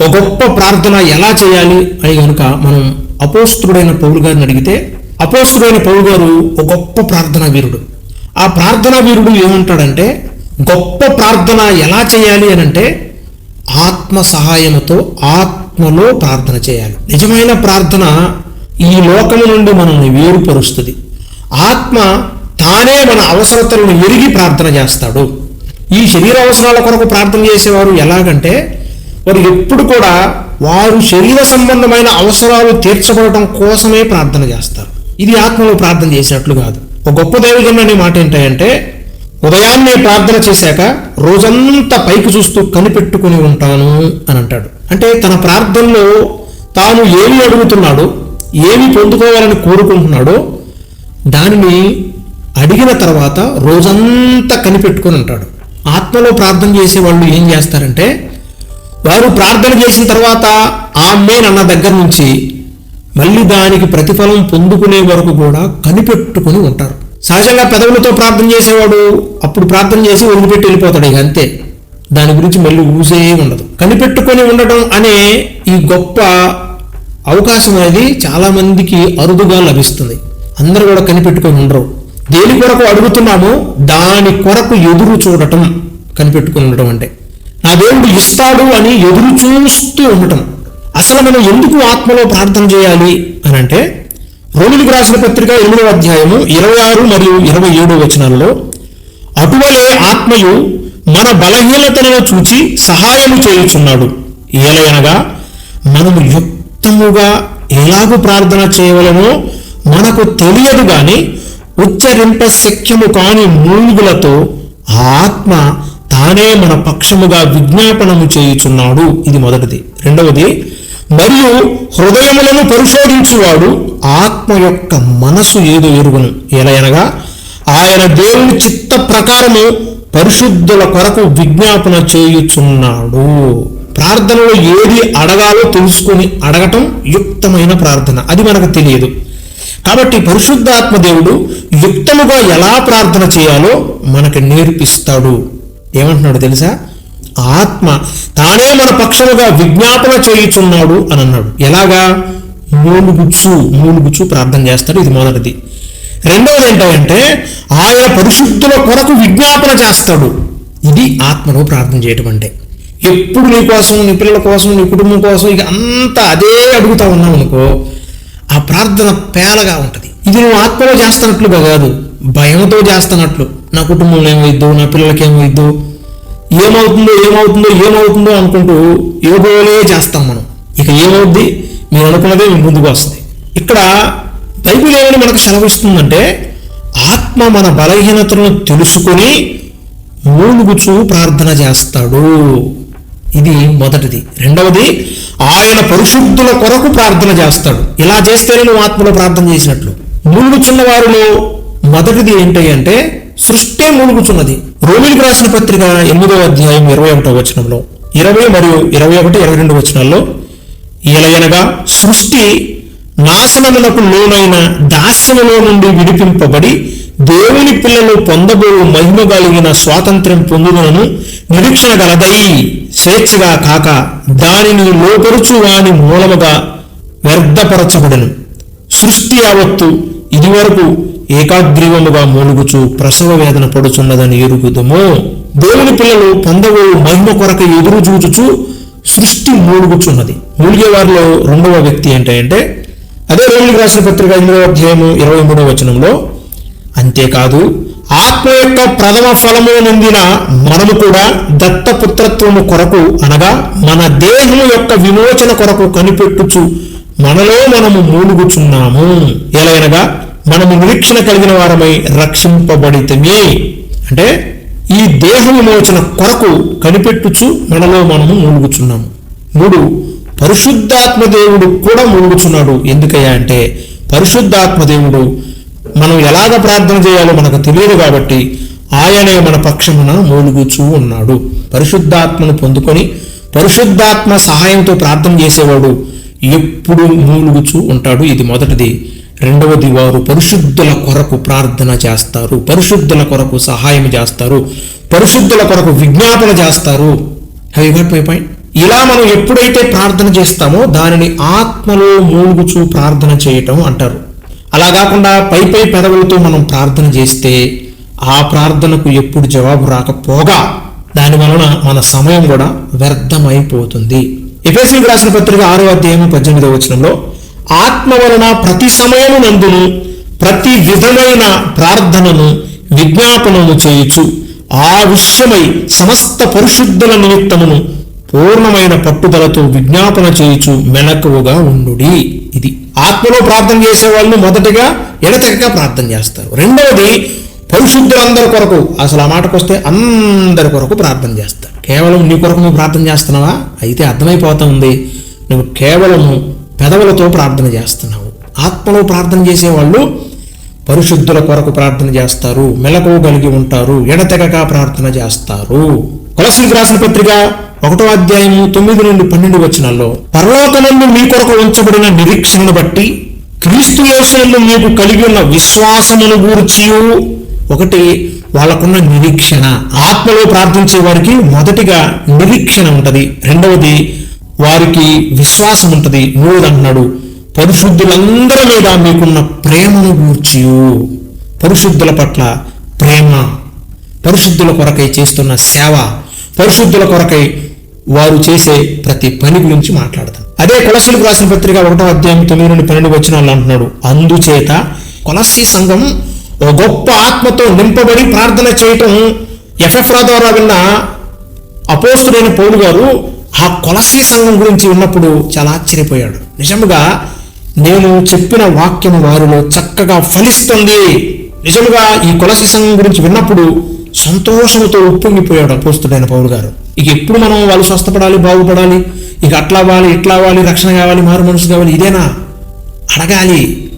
ఒక గొప్ప ప్రార్థన ఎలా చేయాలి అని కనుక మనం అపోస్తుడైన పౌలు గారిని అడిగితే అపోస్తుడైన పౌలు గారు ఒక గొప్ప ప్రార్థనా వీరుడు. ఆ ప్రార్థనా వీరుడు ఏమంటాడంటే గొప్ప ప్రార్థన ఎలా చేయాలి అని అంటే ఆత్మ సహాయముతో ఆత్మలో ప్రార్థన చేయాలి. నిజమైన ప్రార్థన ఈ లోకము నుండి మనల్ని వేరుపరుస్తుంది. ఆత్మ తానే మన అవసరతలను ఎరిగి ప్రార్థన చేస్తాడు. ఈ శరీర అవసరాల కొరకు ప్రార్థన చేసేవారు ఎలాగంటే వారు ఎప్పుడు కూడా వారు శరీర సంబంధమైన అవసరాలు తీర్చబడటం కోసమే ప్రార్థన చేస్తారు. ఇది ఆత్మలో ప్రార్థన చేసినట్లు కాదు. ఒక గొప్ప దైవజన్ అనే మాట ఏంటంటే ఉదయాన్నే ప్రార్థన చేశాక రోజంతా పైకి చూస్తూ కనిపెట్టుకుని ఉంటాను అని అంటాడు. అంటే తన ప్రార్థనలో తాను ఏమి అడుగుతున్నాడో ఏమి పొందుకోవాలని కోరుకుంటున్నాడో దానిని అడిగిన తర్వాత రోజంతా కనిపెట్టుకొని ఉంటాడు. ఆత్మలో ప్రార్థన చేసే వాళ్ళు ఏం చేస్తారంటే వారు ప్రార్థన చేసిన తర్వాత ఆమెన్ అన్న దగ్గర నుంచి మళ్ళీ దానికి ప్రతిఫలం పొందుకునే వరకు కూడా కనిపెట్టుకుని ఉంటారు. సహజంగా పెదవులతో ప్రార్థన చేసేవాడు అప్పుడు ప్రార్థన చేసి వదిలిపెట్టి వెళ్ళిపోతాడు ఇక అంతే. దాని గురించి మళ్ళీ ఊసే ఉండదు. కనిపెట్టుకొని ఉండటం అనే ఈ గొప్ప అవకాశం అనేది చాలా మందికి అరుదుగా లభిస్తుంది. అందరూ కూడా కనిపెట్టుకొని ఉండరు. దేని కొరకు అడుగుతున్నామో దాని కొరకు ఎదురు చూడటం కనిపెట్టుకొని ఉండటం అంటే. నా దేవుడు ఇస్తాడు అని ఎదురు చూస్తూ ఉండటం. అసలు మనం ఎందుకు ఆత్మలో ప్రార్థన చేయాలి అని అంటే రోమిలికి రాసిన పత్రిక ఎనిమిదవ అధ్యాయము ఇరవై ఆరు మరియు ఇరవై ఏడు వచనాల్లో అటువలే ఆత్మయు మన బలహీనతలను చూచి సహాయము చేయుచున్నాడు. ఏలయనగా మనము యుక్తముగా ఎలాగూ ప్రార్థన చేయవలనో మనకు తెలియదు గాని ఉచ్చరింప శక్యము కాని మూలుగులతో ఆత్మ తానే మన పక్షముగా విజ్ఞాపనము చేయుచున్నాడు. ఇది మొదటిది. రెండవది మరియు హృదయములను పరిశోధించువాడు ఆత్మ యొక్క మనసు ఏదో ఎరుగును. ఎలయనగా ఆయన దేవుని చిత్త ప్రకారము పరిశుద్ధుల కొరకు విజ్ఞాపన చేయుచున్నాడు. ప్రార్థనలో ఏది అడగాలో తెలుసుకొని అడగటం యుక్తమైన ప్రార్థన. అది మనకు తెలియదు. కాబట్టి పరిశుద్ధాత్మ దేవుడు యుక్తముగా ఎలా ప్రార్థన చేయాలో మనకు నేర్పిస్తాడు. ఏమంటున్నాడు తెలుసా? ఆత్మ తానే మన పక్షముగా విజ్ఞాపన చేయుచున్నాడు అని అన్నాడు. ఎలాగా? మూలుగుచ్చు మూలుగుచ్చు ప్రార్థన చేస్తాడు. ఇది మొదటిది. రెండవది ఏంటంటే ఆయన పరిశుద్ధుల కొరకు విజ్ఞాపన చేస్తాడు. ఇది ఆత్మలో ప్రార్థన చేయటం అంటే. ఎప్పుడు నీ కోసం నీ పిల్లల కోసం నీ కుటుంబం కోసం ఇక అంతా అదే అడుగుతా ఉన్నావు అనుకో ఆ ప్రార్థన పేలగా ఉంటుంది. ఇది నువ్వు ఆత్మలో చేస్తున్నట్లుగా కాదు భయంతో చేస్తున్నట్లు. నా కుటుంబంలో ఏమైద్దో నా పిల్లలకి ఏమైద్దో ఏమవుతుందో ఏమవుతుందో ఏమవుతుందో అనుకుంటూ ఏదోలే చేస్తాం మనం. ఇక ఏమవుద్ది? మీరు అనుకున్నదే మీ ముందుకు వస్తుంది. ఇక్కడ బైబిల్ ఏమని మనకు సెలవిస్తుందంటే ఆత్మ మన బలహీనతను తెలుసుకొని మూలుగుచు ప్రార్థన చేస్తాడు. ఇది మొదటిది. రెండవది ఆయన పరిశుద్ధుల కొరకు ప్రార్థన చేస్తాడు. ఇలా చేస్తేనే నువ్వు ఆత్మలో ప్రార్థన చేసినట్లు. మూలుగుచున్న వారిలో మొదటిది ఏంటి అంటే సృష్టి మూలుగుచున్నది రోమిలికి రాసిన పత్రిక ఎనిమిదో అధ్యాయం ఇరవై ఒకటో వచనంలో. ఇరవై మరియు ఇరవై ఒకటి ఇరవై రెండు వచనాల్లో ఎలయనగా సృష్టి నాశనములకు లోనైన దాస్యములో నుండి విడిపింపబడి దేవుని పిల్లలు పొందబో మహిమ కలిగిన స్వాతంత్ర్యం పొందుదనను నిరీక్షణ గలదై. స్వేచ్ఛగా కాక దానిని లోపరుచు వాని మూలముగా వ్యర్థపరచబడను. సృష్టి యావత్తు ఇదివరకు ఏకాగ్రీవముగా మూలుగుచు ప్రసవ వేదన పడుచున్నదని ఎరుగుదము. దేవుని పిల్లలు పందవు మహిమ కొరకు ఎదురు చూచుచు సృష్టి మూలుగుచున్నది. మూలిగేవారిలో రెండవ వ్యక్తి ఏంటంటే అదే రోమిలికి రాసిన పత్రిక ఎనిమిదవ అధ్యాయము ఇరవై మూడవ వచనంలో అంతేకాదు ఆత్మ యొక్క ప్రథమ ఫలము నిందిన మనము కూడా దత్తపుత్రత్వము కొరకు అనగా మన దేహము యొక్క విమోచన కొరకు కనిపెట్టుచు మనలో మనము మూలుగుచున్నాము. ఎలాగనగా మనము నిరీక్షణ కలిగిన వారమై రక్షింపబడితమే. అంటే ఈ దేహ విమోచన కొరకు కనిపెట్టుచు మనలో మనము మూలుగుచున్నాము. మూడు పరిశుద్ధాత్మ దేవుడు కూడా మూలుగుచున్నాడు. ఎందుకయ్యా అంటే పరిశుద్ధాత్మ దేవుడు మనం ఎలాగ ప్రార్థన చేయాలో మనకు తెలియదు కాబట్టి ఆయనే మన పక్షమున మూలుగుచూ ఉన్నాడు. పరిశుద్ధాత్మను పొందుకొని పరిశుద్ధాత్మ సహాయంతో ప్రార్థన చేసేవాడు ఎప్పుడు మూలుగుచూ ఉంటాడు. ఇది మొదటిది. రెండవది వారు పరిశుద్ధుల కొరకు ప్రార్థన చేస్తారు పరిశుద్ధుల కొరకు సహాయం చేస్తారు పరిశుద్ధుల కొరకు విజ్ఞాపన చేస్తారు. హై గట్ మై పాయింట్ ఇలా మనం ఎప్పుడైతే ప్రార్థన చేస్తామో దానిని ఆత్మలో మూలుగుచూ ప్రార్థన చేయటం అంటారు. అలా కాకుండా పై పై పెదవులతో మనం ప్రార్థన చేస్తే ఆ ప్రార్థనకు ఎప్పుడు జవాబు రాకపోగా దాని వలన మన సమయం కూడా వ్యర్థమైపోతుంది. ఎఫ్ఎస్సీకి రాసిన పత్రిక ఆరో అధ్యాయం పద్దెనిమిదో వచనంలో ఆత్మ వలన ప్రతి సమయము నందును ప్రతి విధమైన ప్రార్థనను విజ్ఞాపనము చేయుచు ఆ విషయమై సమస్త పరిశుద్ధుల నిమిత్తమును పూర్ణమైన పట్టుదలతో విజ్ఞాపన చేయుచు మెలకువగా ఉండుడి. ఇది ఆత్మలో ప్రార్థన చేసే వాళ్ళు మొదటగా ఎడతెగక ప్రార్థన చేస్తారు. రెండవది పరిశుద్ధులందరి కొరకు అసలు ఆ మాటకు వస్తే అందరి కొరకు ప్రార్థన చేస్తారు. కేవలం నీ కొరకు నువ్వు ప్రార్థన చేస్తున్నావా? అయితే అర్థమైపోతా ఉంది. నువ్వు కేవలము పెదవులతో ప్రార్థన చేస్తున్నావు. ఆత్మలో ప్రార్థన చేసేవాళ్ళు పరిశుద్ధుల కొరకు ప్రార్థన చేస్తారు. మెలకువ కలిగి ఉంటారు. ఎడతెగక ప్రార్థన చేస్తారు. కొలసీకి రాసిన పత్రిక ఒకటో అధ్యాయము తొమ్మిది నుండి పన్నెండు వచనాల్లో పరలోకనందు మీ కొరకు ఉంచబడిన నిరీక్షణను బట్టి క్రీస్తు యేసునందు మీకు కలిగి ఉన్న విశ్వాసమును గూర్చి ఒకటి వాళ్ళకున్న నిరీక్షణ. ఆత్మలో ప్రార్థించే వారికి మొదటిగా నిరీక్షణ ఉంటది. రెండవది వారికి విశ్వాసం ఉంటుంది. మూడు అంటున్నాడు పరిశుద్ధులందరి మీద మీకున్న ప్రేమను గూర్చి పరిశుద్ధుల పట్ల ప్రేమ పరిశుద్ధుల కొరకై చేస్తున్న సేవ పరిశుద్ధుల కొరకై వారు చేసే ప్రతి పని గురించి మాట్లాడతాం. అదే కొలసీలకు రాసిన పత్రిక ఒకటో అధ్యాయం తొమ్మిది నుండి పన్నెండు వచ్చిన వాళ్ళు అంటున్నాడు. అందుచేత కొలసీ సంఘం ఓ గొప్ప ఆత్మతో నింపబడి ప్రార్థన చేయటం ఎఫ్ఎఫ్రా ద్వారా విన్న అపోస్తుడైన పౌలు గారు ఆ కొలసీ సంఘం గురించి ఉన్నప్పుడు చాలా ఆశ్చర్యపోయాడు. నిజముగా నేను చెప్పిన వాక్యం వారిలో చక్కగా ఫలిస్తుంది. నిజముగా ఈ కొలసి సంఘం గురించి విన్నప్పుడు సంతోషంతో ఉప్పొంగిపోయాడు అపోస్తుడైన పౌరు గారు. ఇక ఎప్పుడు మనం వాళ్ళు స్వస్థపడాలి బాగుపడాలి ఇక అట్లా అవ్వాలి ఇట్లా అవ్వాలి రక్షణ కావాలి మారు మనసు కావాలి ఇదేనా? అడగాలి.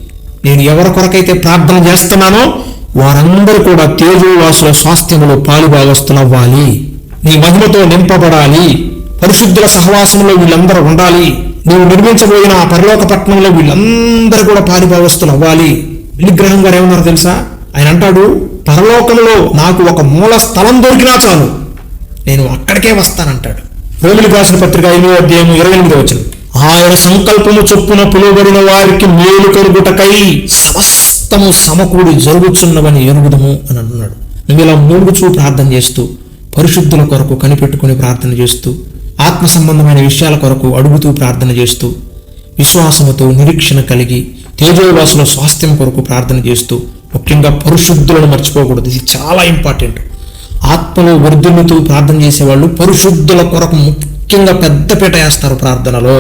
నేను ఎవరి కొరకైతే ప్రార్థన చేస్తున్నానో వారందరూ కూడా తేజోవాసుల స్వాస్థ్యములో పాలుభాగస్తులవ్వాలి నీ మహిమతో నింపబడాలి. పరిశుద్ధుల సహవాసంలో వీళ్ళందరూ ఉండాలి. నీవు నిర్మించబోయిన ఆ పరలోక పట్టణంలో వీళ్ళందరూ కూడా పారిభావస్తులు అవ్వాలి. విగ్రహం గారు ఏమన్నారు తెలుసా? ఆయన అంటాడు పరలోకంలో నాకు ఒక మూల స్థలం దొరికినా చాలు. నేను అక్కడికే వస్తానంటాడు. రోమిలి రాసిన పత్రిక ఎనిమిదో అధ్యాయం ఇరవై ఎనిమిది వచ్చిన ఆయన సంకల్పము చొప్పున పిలువబడిన వారికి మేలు కలుగుటకై సమస్తము సమకూడి జరుగుచున్నవని ఎరుగుదము అని అన్నాడు. నువ్వు ఇలా మూడుచూ ప్రార్థన చేస్తూ పరిశుద్ధుల కొరకు కనిపెట్టుకుని ప్రార్థన చేస్తూ ఆత్మ సంబంధమైన విషయాల కొరకు అడుగుతూ ప్రార్థన చేస్తూ విశ్వాసముతో నిరీక్షణ కలిగి తేజోవాసుల స్వాస్థ్యం కొరకు ప్రార్థన చేస్తూ ముఖ్యంగా పరిశుద్ధులను మర్చిపోకూడదు. ఇది చాలా ఇంపార్టెంట్. ఆత్మలో వర్ధిల్లుతూ ప్రార్థన చేసేవాళ్ళు పరిశుద్ధుల కొరకు ముఖ్యంగా పెద్దపీట వేస్తారు ప్రార్థనలో.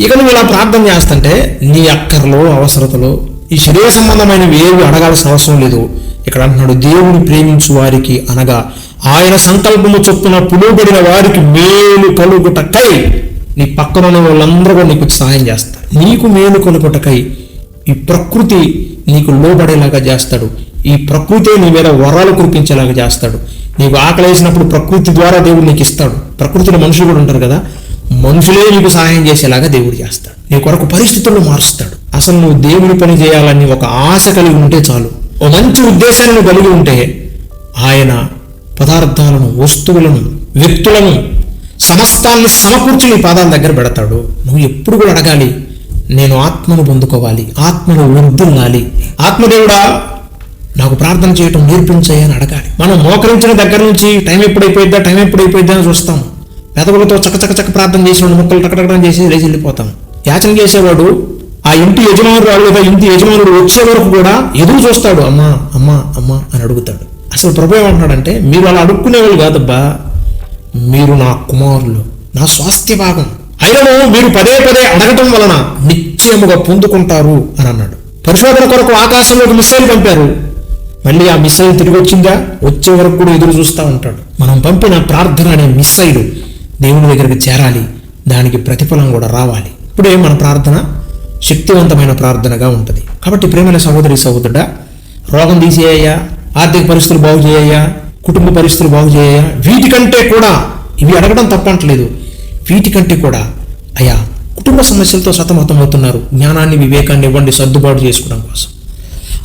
ఇక నువ్వు ఇలా ప్రార్థన చేస్తుంటే నీ అక్కర్లో అవసరతలో ఈ శరీర సంబంధమైనవి ఏవి అడగాల్సిన అవసరం లేదు. ఇక్కడ అంటున్నాడు దేవుని ప్రేమించు వారికి అనగా ఆయన సంకల్పము చొప్పున పిలువబడిన వారికి మేలు కలుగుటకై నీ పక్కన ఉన్న వాళ్ళందరూ కూడా నీకు సహాయం చేస్తారు. నీకు మేలు కలుగుటకై ఈ ప్రకృతి నీకు లోబడేలాగా చేస్తాడు. ఈ ప్రకృతే నీ మీద వరాలు కురిపించేలాగా చేస్తాడు. నీకు ఆకలేసినప్పుడు ప్రకృతి ద్వారా దేవుడు నీకు ఇస్తాడు. ప్రకృతిలో మనుషులు కూడా ఉంటారు కదా మనుషులే నీకు సహాయం చేసేలాగా దేవుడు చేస్తాడు. నీ కొరకు పరిస్థితులను మారుస్తాడు. అసలు నువ్వు దేవుని పని చేయాలని ఒక ఆశ కలిగి ఉంటే చాలు. ఓ మంచి ఉద్దేశాన్ని కలిగి ఉంటే ఆయన పదార్థాలను వస్తువులను వ్యక్తులను సమస్తాన్ని సమకూర్చి నీ పాదాల దగ్గర పెడతాడు. నువ్వు ఎప్పుడు కూడా అడగాలి నేను ఆత్మను పొందుకోవాలి ఆత్మను వృద్ధుల్లాలి ఆత్మదేవుడా నాకు ప్రార్థన చేయటం నేర్పించాయి అని అడగాలి. మనం మోకరించిన దగ్గర నుంచి టైం ఎప్పుడైపోయిద్దా టైం ఎప్పుడైపోయిద్దా అని చూస్తాం. పెదవులతో చకచక చక్క ప్రార్థన చేసేవాడు ముక్కలు టకటకడం చేసి లేచి వెళ్ళిపోతాం. యాచన చేసేవాడు ఆ ఇంటి యజమానురాలు లేదా ఇంటి యజమానుడు వచ్చే వరకు కూడా ఎదురు చూస్తాడు అమ్మా అమ్మా అమ్మా అని అడుగుతాడు. అసలు ప్రభు ఏమంటున్నాడంటే మీరు అలా అడుక్కునేవాళ్ళు కాదబ్బా మీరు నా కుమారులు నా స్వాస్థ్య భాగం. అయినను మీరు పదే పదే అడగటం వలన నిశ్చయముగా పొందుకుంటారు అని అన్నాడు. పరిశోధన కొరకు ఆకాశంలోకి మిసైల్ పంపారు. మళ్ళీ ఆ మిసైల్ తిరిగి వచ్చిందా? వచ్చే వరకు కూడా ఎదురు చూస్తూ ఉంటాడు. మనం పంపిన ప్రార్థన అనే మిస్సైల్ దేవుని దగ్గరికి చేరాలి దానికి ప్రతిఫలం కూడా రావాలి. ఇప్పుడే మన ప్రార్థన శక్తివంతమైన ప్రార్థనగా ఉంటుంది. కాబట్టి ప్రేమైన సహోదరి సహోదరుడా రోగం తీసేయ్యా ఆర్థిక పరిస్థితులు బాగు చేయ్యా కుటుంబ పరిస్థితులు బాగు చేయ్యా వీటికంటే కూడా ఇవి అడగడం తప్పంటలేదు వీటికంటే కూడా అయ్యా కుటుంబ సమస్యలతో సతమతమవుతున్నారు. జ్ఞానాన్ని వివేకాన్ని ఇవ్వండి సర్దుబాటు చేసుకోవడం కోసం.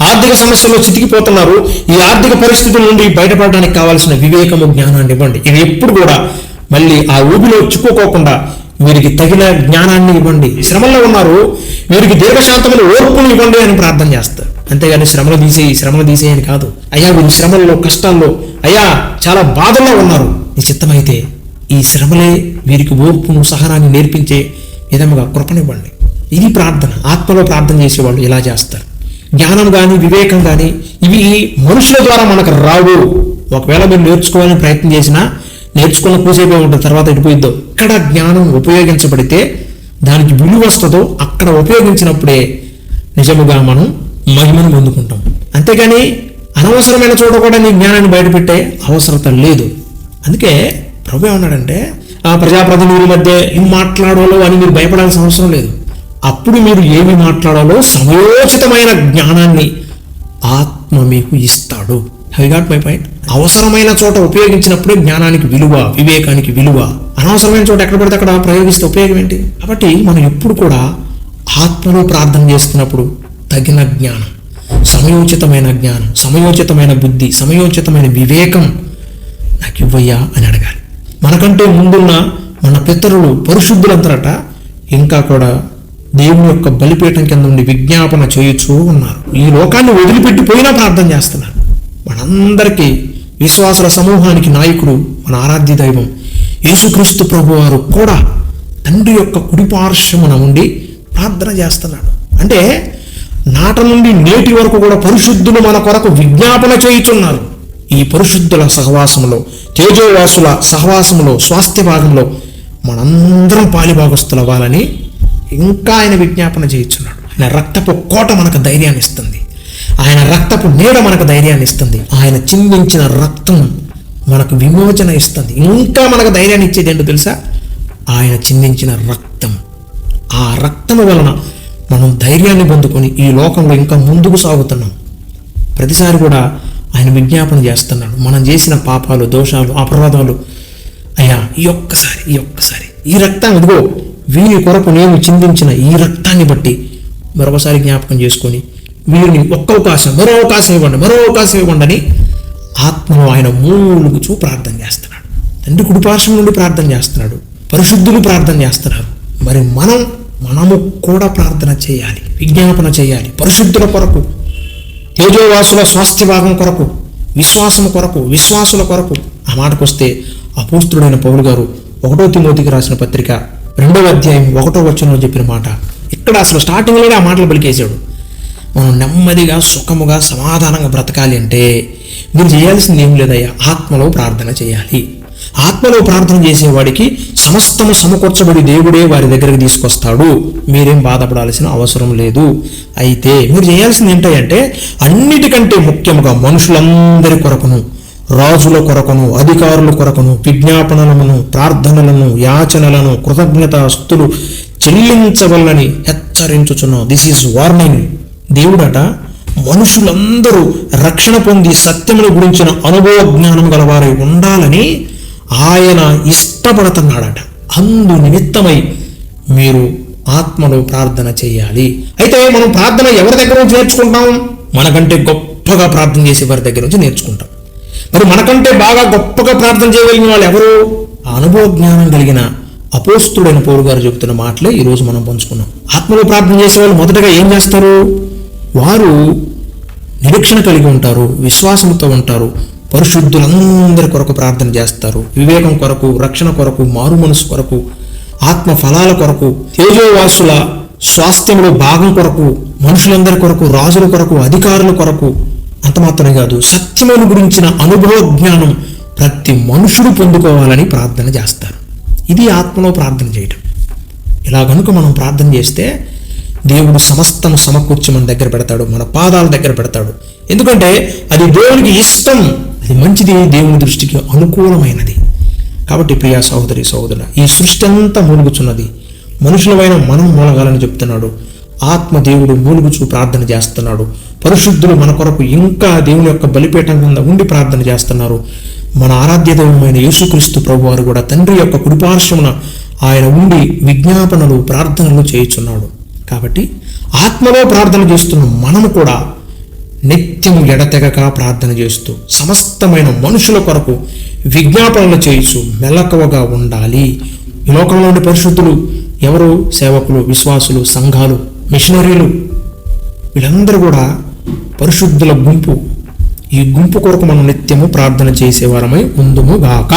ఆర్థిక సమస్యల్లో చితికిపోతున్నారు. ఈ ఆర్థిక పరిస్థితుల నుండి బయటపడడానికి కావాల్సిన వివేకము జ్ఞానాన్ని ఇవ్వండి. ఇవి ఎప్పుడు కూడా మళ్ళీ ఆ ఊబిలో చిక్కుకోకుండా వీరికి తగిన జ్ఞానాన్ని ఇవ్వండి. శ్రమల్లో ఉన్నారు వీరికి దీర్ఘశాంతములు ఓర్పును ఇవ్వండి అని ప్రార్థన చేస్తారు. అంతేగాని శ్రమలు తీసేయి శ్రమలు తీసేయని కాదు. అయ్యా వీరి శ్రమల్లో కష్టాల్లో అయ్యా చాలా బాధల్లో ఉన్నారు. నీ చిత్తమైతే ఈ శ్రమలే వీరికి ఓర్పును సహనాన్ని నేర్పించే విధముగా కృపనివ్వండి. ఇది ప్రార్థన. ఆత్మలో ప్రార్థన చేసేవాళ్ళు ఇలా చేస్తారు. జ్ఞానం కానీ వివేకం కానీ ఇవి మనుషుల ద్వారా మనకు రావు. ఒకవేళ మీరు నేర్చుకోవాలని ప్రయత్నం చేసినా నేర్చుకున్న కూసేపే ఉంటుంది తర్వాత ఎడిపోయిద్దో ఎక్కడ జ్ఞానం ఉపయోగించబడితే దానికి విలువ వస్తుందో అక్కడ ఉపయోగించినప్పుడే నిజముగా మనం మహిమను పొందుకుంటాం. అంతేగాని అనవసరమైన చోట కూడా నీ జ్ఞానాన్ని బయటపెట్టే అవసరత లేదు. అందుకే ప్రభు ఏమన్నాడంటే ఆ ప్రజాప్రతినిధుల మధ్య ఏం మాట్లాడాలో అని మీరు భయపడాల్సిన అవసరం లేదు. అప్పుడు మీరు ఏమి మాట్లాడాలో సమయోచితమైన జ్ఞానాన్ని ఆత్మ మీకు ఇస్తాడు. హై గాట్ మై పాయింట్ అవసరమైన చోట ఉపయోగించినప్పుడే జ్ఞానానికి విలువ వివేకానికి విలువ. అనవసరమైన చోట ఎక్కడ పడితే అక్కడ ప్రయోగిస్తే ఉపయోగం ఏంటి? కాబట్టి మనం ఎప్పుడు కూడా ఆత్మలో ప్రార్థన చేస్తున్నప్పుడు తగిన జ్ఞానం సమయోచితమైన జ్ఞానం సమయోచితమైన బుద్ధి సమయోచితమైన వివేకం నాకు ఇవ్వయ్యా అని అడగాలి. మనకంటే ముందున్న మన పితరులు పరిశుద్ధులంతరట ఇంకా కూడా దేవుని యొక్క బలిపీఠం కింద ఉండి విజ్ఞాపన చేయుచూ ఉన్నారు. ఈ లోకాన్ని వదిలిపెట్టిపోయినా ప్రార్థన చేస్తున్నారు. మనందరికీ విశ్వాసుల సమూహానికి నాయకుడు మన ఆరాధ్య దైవం యేసుక్రీస్తు ప్రభు వారు కూడా తండ్రి యొక్క కుడిపార్శ్వమున ఉండి ప్రార్థన చేస్తున్నాడు. అంటే నాట నుండి నేటి వరకు కూడా పరిశుద్ధులు మన కొరకు విజ్ఞాపన చేయుచున్నారు. ఈ పరిశుద్ధుల సహవాసములో తేజోవాసుల సహవాసములో స్వాస్థ్య భాగంలో మనందరం పాలిభాగస్తులవ్వాలని ఇంకా ఆయన విజ్ఞాపన చేయుచున్నాడు. ఆయన రక్తపు కోట మనకు ధైర్యాన్ని ఇస్తుంది ఆయన రక్తపు నీడ మనకు ధైర్యాన్ని ఇస్తుంది. ఆయన చిందించిన రక్తం మనకు విమోచన ఇస్తుంది. ఇంకా మనకు ధైర్యాన్ని ఇచ్చేది ఏంటో తెలుసా? ఆయన చిందించిన రక్తం. ఆ రక్తము వలన మనం ధైర్యాన్ని పొందుకొని ఈ లోకంలో ఇంకా ముందుకు సాగుతున్నాం. ప్రతిసారి కూడా ఆయన విజ్ఞాపన చేస్తున్నాడు. మనం చేసిన పాపాలు దోషాలు అపరాధాలు అయ్యా ఈ ఒక్కసారి ఈ ఒక్కసారి. ఈ రక్తం ఇదిగో వీరి కొరకు నేను చిందించిన ఈ రక్తాన్ని బట్టి మరొకసారి జ్ఞాపకం చేసుకొని వీరిని ఒక్క అవకాశం మరో అవకాశం ఇవ్వండి మరో అవకాశం ఇవ్వండి అని ఆత్మలో ఆయన మూలుగుచూ ప్రార్థన చేస్తున్నాడు. తండ్రి కుడిపార్శ్వం నుండి ప్రార్థన చేస్తున్నాడు పరిశుద్ధులు ప్రార్థన చేస్తున్నారు. మరి మనం మనము కూడా ప్రార్థన చేయాలి విజ్ఞాపన చేయాలి పరిశుద్ధుల కొరకు తేజోవాసుల స్వాస్థ్య భాగం కొరకు విశ్వాసం కొరకు విశ్వాసుల కొరకు. ఆ మాటకు వస్తే అపూస్తుడైన పౌలు గారు ఒకటో తిమోతికి రాసిన పత్రిక రెండవ అధ్యాయం ఒకటో వచనంలో చెప్పిన మాట. ఇక్కడ అసలు స్టార్టింగ్లోనే ఆ మాటలు పలికేశాడు. మనం నెమ్మదిగా సుఖముగా సమాధానంగా బ్రతకాలి అంటే మీరు చేయాల్సింది ఏం లేదయ్యా? ఆత్మలో ప్రార్థన చేయాలి. ఆత్మలో ప్రార్థన చేసేవాడికి సమస్తము సమకూర్చబడి దేవుడే వారి దగ్గరికి తీసుకొస్తాడు. మీరేం బాధపడాల్సిన అవసరం లేదు. అయితే మీరు చేయాల్సింది ఏంటంటే అన్నిటికంటే ముఖ్యంగా మనుషులందరి కొరకును రాజుల కొరకును అధికారుల కొరకును విజ్ఞాపనలను ప్రార్థనలను యాచనలను కృతజ్ఞతాస్తులు చెల్లించవల్లని హెచ్చరించుచున్నాం. దిస్ ఈజ్ వార్నింగ్ దేవుడట మనుషులందరూ రక్షణ పొంది సత్యముల గురించిన అనుభవ జ్ఞానం గలవారై ఉండాలని ఆయన ఇష్టపడుతున్నాడట. అందు నిమిత్తమై మీరు ఆత్మలో ప్రార్థన చేయాలి. అయితే మనం ప్రార్థన ఎవరి దగ్గర నుంచి నేర్చుకుంటాం? మనకంటే గొప్పగా ప్రార్థన చేసే వారి దగ్గర నుంచి నేర్చుకుంటాం. మరి మనకంటే బాగా గొప్పగా ప్రార్థన చేయగలిగిన వాళ్ళు ఎవరు? ఆ అనుభవ జ్ఞానం కలిగిన అపోస్తుడైన పౌరు గారు చెబుతున్న మాటలే ఈరోజు మనం పంచుకున్నాం. ఆత్మలో ప్రార్థన చేసే వాళ్ళు మొదటగా ఏం చేస్తారు? వారు నిరీక్షణ కలిగి ఉంటారు విశ్వాసంతో ఉంటారు పరిశుద్ధులందరి కొరకు ప్రార్థన చేస్తారు వివేకం కొరకు రక్షణ కొరకు మారు మనసు కొరకు ఆత్మ ఫలాల కొరకు తేజోవాసుల స్వాస్థ్యంలో భాగం కొరకు మనుషులందరి కొరకు రాజుల కొరకు అధికారుల కొరకు అంత మాత్రమే కాదు సత్యమును గురించిన అనుభవ జ్ఞానం ప్రతి మనుషుడు పొందుకోవాలని ప్రార్థన చేస్తారు. ఇది ఆత్మలో ప్రార్థన చేయటం. ఇలా కనుక మనం ప్రార్థన చేస్తే దేవుడు సమస్తము సమకూర్చి మన దగ్గర పెడతాడు మన పాదాల దగ్గర పెడతాడు. ఎందుకంటే అది దేవునికి ఇష్టం. అది మంచిది దేవుని దృష్టికి అనుకూలమైనది. కాబట్టి ప్రియా సహోదరి సహోదరు ఈ సృష్టి అంతా మూలుగుచున్నది. మనుషులమైన మనం మూలగాలని చెప్తున్నాడు. ఆత్మ దేవుడు మూలుగుచూ ప్రార్థన చేస్తున్నాడు. పరిశుద్ధులు మన కొరకు ఇంకా దేవుని యొక్క బలిపీఠం కింద ఉండి ప్రార్థన చేస్తున్నారు. మన ఆరాధ్య దైవమైన యేసుక్రీస్తు ప్రభు వారు కూడా తండ్రి యొక్క కుడిపార్శ్వమున ఆయన ఉండి విజ్ఞాపనలు ప్రార్థనలు చేయుచున్నాడు. కాబట్టి ఆత్మలో ప్రార్థన చేస్తున్న మనము కూడా నిత్యం ఎడతెగక ప్రార్థన చేస్తూ సమస్తమైన మనుషుల కొరకు విజ్ఞాపనలు చేయుచు మెలకువగా ఉండాలి. ఈ లోకంలోని పరిశుద్ధులు ఎవరు? సేవకులు విశ్వాసులు సంఘాలు మిషనరీలు. వీళ్ళందరూ కూడా పరిశుద్ధుల గుంపు. ఈ గుంపు కొరకు మనం నిత్యము ప్రార్థన చేసేవారమై ఉందుము గాక.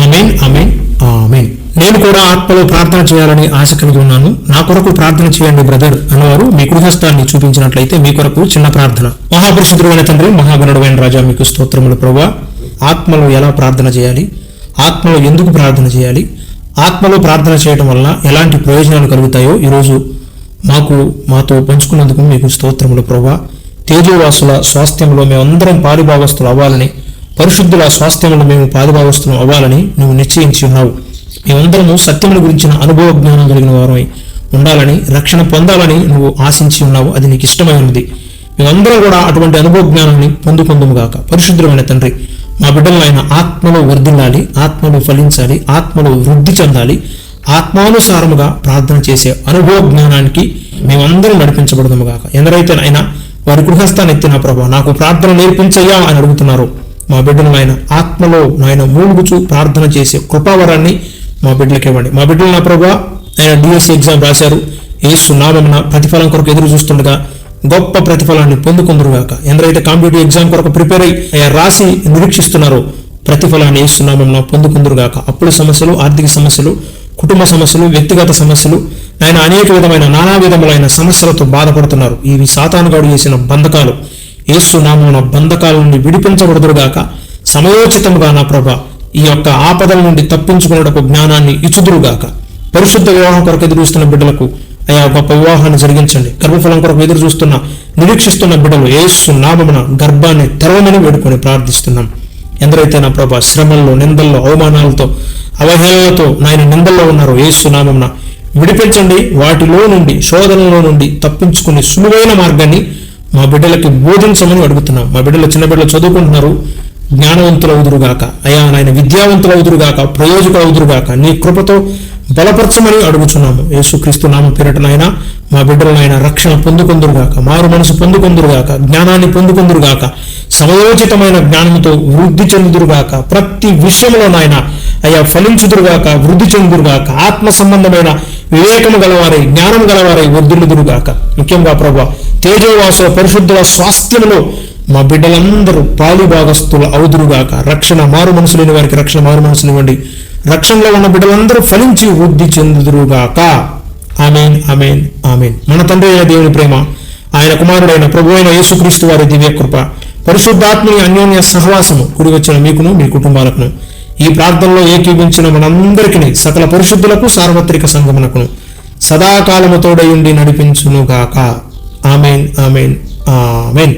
అమెన్ అమెన్ ఆమెన్. నేను కూడా ఆత్మలో ప్రార్థన చేయాలని ఆశ కలిగి ఉన్నాను. నా కొరకు ప్రార్థన చేయండి బ్రదర్ అన్నవారు. మీ గృహస్థాన్ని చూపించినట్లయితే మీ కొరకు చిన్న ప్రార్థన. మహాపురుషుడువైన తండ్రి మహాగణుడైన రాజా మీకు స్తోత్రములు ప్రభా ఆత్మలో ఎలా ప్రార్థన చేయాలి? ఆత్మలో ఎందుకు ప్రార్థన చేయాలి? ఆత్మలో ప్రార్థన చేయడం వల్ల ఎలాంటి ప్రయోజనాలు కలుగుతాయో ఈరోజు మాకు మాతో పంచుకున్నందుకు మీకు స్తోత్రములు ప్రభా తేజోవాసుల స్వాస్థ్యంలో మేమందరం పారిభావస్తులు అవ్వాలని పరిశుద్ధుల స్వాస్థ్యంలో మేము పాలిభాగస్తులు అవ్వాలని నువ్వు నిశ్చయించి ఉన్నావు. మేమందరము సత్యముల గురించిన అనుభవ జ్ఞానం కలిగిన వారమై ఉండాలని రక్షణ పొందాలని నువ్వు ఆశించి ఉన్నావు. అది నీకు ఇష్టమై ఉన్నది. మేమందరం కూడా అటువంటి అనుభవ జ్ఞానాన్ని పొందుకుందుముగాక పరిశుద్ధమైన తండ్రి మా బిడ్డలను ఆయన ఆత్మలో వర్ధిల్లాలి ఆత్మలో ఫలించాలి ఆత్మలో వృద్ధి చెందాలి ఆత్మానుసారముగా ప్రార్థన చేసే అనుభవ జ్ఞానానికి మేమందరం నడిపించబడదాము గాక. ఎందరైతే ఆయన వారి గృహస్థాన్ని ఎత్తిన ప్రభా నాకు ప్రార్థన నేర్పించయ్యా అని అడుగుతున్నారు మా బిడ్డలు ఆయన ఆత్మలో నాయన మూలుగుచు ప్రార్థన చేసే కృపావరాన్ని మా బిడ్డలకి ఇవ్వండి. మా బిడ్డలు నా ప్రభా ఆయన డిఎస్సి ఎగ్జామ్ రాశారు. ఏసు నామమున ప్రతిఫలం కొరకు ఎదురు చూస్తుండగా గొప్ప ప్రతిఫలాన్ని పొందుకుందరుగాక ఎందరైతే కాంపిటేటివ్ ఎగ్జామ్ కొరకు ప్రిపేర్ అయ్యి ఆయన రాసి నిరీక్షిస్తున్నారో ప్రతిఫలాన్ని ఏసునామం పొందుకుందరుగాక అప్పుల సమస్యలు ఆర్థిక సమస్యలు కుటుంబ సమస్యలు వ్యక్తిగత సమస్యలు ఆయన అనేక విధమైన నానా విధములైన సమస్యలతో బాధపడుతున్నారు. ఇవి సాతానుగాడు చేసిన బంధకాలు. ఏసు నామమున బంధకాల నుండి విడిపించబడదురుగాక సమయోచితముగా నా ప్రభ ఈ యొక్క ఆపదల నుండి తప్పించుకునేటకు జ్ఞానాన్ని ఇచుదురుగాక పరిశుద్ధ వివాహం కొరకు ఎదురు చూస్తున్న బిడ్డలకు అయా గొప్ప వివాహాన్ని జరిగించండి. గర్భఫలం కొరకు ఎదురు చూస్తున్న నిరీక్షిస్తున్న బిడ్డలు ఏసు నామమున గర్భాన్ని తెరవమని వేడుకొని ప్రార్థిస్తున్నాం. ఎందరైతే నా ప్రభా శ్రమల్లో నిందల్లో అవమానాలతో అవహేళనతో నాయన నిందల్లో ఉన్నారో ఏసు నామమున విడిపించండి. వాటిలో నుండి శోధనలో నుండి తప్పించుకునే సులువైన మార్గాన్ని మా బిడ్డలకి బోధించమని అడుగుతున్నాం. మా బిడ్డలు చిన్న బిడ్డలు చదువుకుంటున్నారు. జ్ఞానవంతులవుదురుగాక అయా నాయన విద్యావంతులవుదురుగాక ప్రయోజకులవుదురుగాక నీ కృపతో బలపరచమని అడుగుచున్నాము. యేసుక్రీస్తు నామ పేరిట నాయన మా బిడ్డలు నాయన రక్షణ పొందుకుందురుగాక మారు మనసు పొందుకుందురుగాక జ్ఞానాన్ని పొందుకుందురుగాక సమయోచితమైన జ్ఞానంతో వృద్ధి చెందుదురుగాక ప్రతి విషయంలో నాయన అయ్యా ఫలించుదురుగాక వృద్ధి చెందుదురుగాక ఆత్మ సంబంధమైన వివేకము గలవారై జ్ఞానం గలవారై వర్ధిల్లుదురుగాక. ముఖ్యంగా ప్రభా తేజోవాసుల పరిశుద్ధుల స్వాస్థ్యములో మా బిడ్డలందరూ పాలుభాగస్తులు అవుదురుగాక రక్షణ మారు మనసు లేని వారికి రక్షణ మారు మనసునివ్వండి రక్షణలో ఉన్న బిడ్డలందరూ ఫలించి వృద్ధి చెందుదురుగాక. ఆమెన్ ఆమెన్ ఆమెన్. మన తండ్రి అయిన దేవుని ప్రేమ ఆయన కుమారుడైన ప్రభు అయిన యేసుక్రీస్తు వారి దివ్య కృప పరిశుద్ధాత్మని అన్యోన్య సహవాసము కుడి వచ్చిన మీకును మీ కుటుంబాలకును ఈ ప్రార్థనలో ఏకీభించిన మనందరికీ సకల పరిశుద్ధులకు సార్వత్రిక సంగమనకును సదాకాలము తోడయుండి నడిపించునుగాక. ఆమెన్ ఆమెన్ ఆమెన్.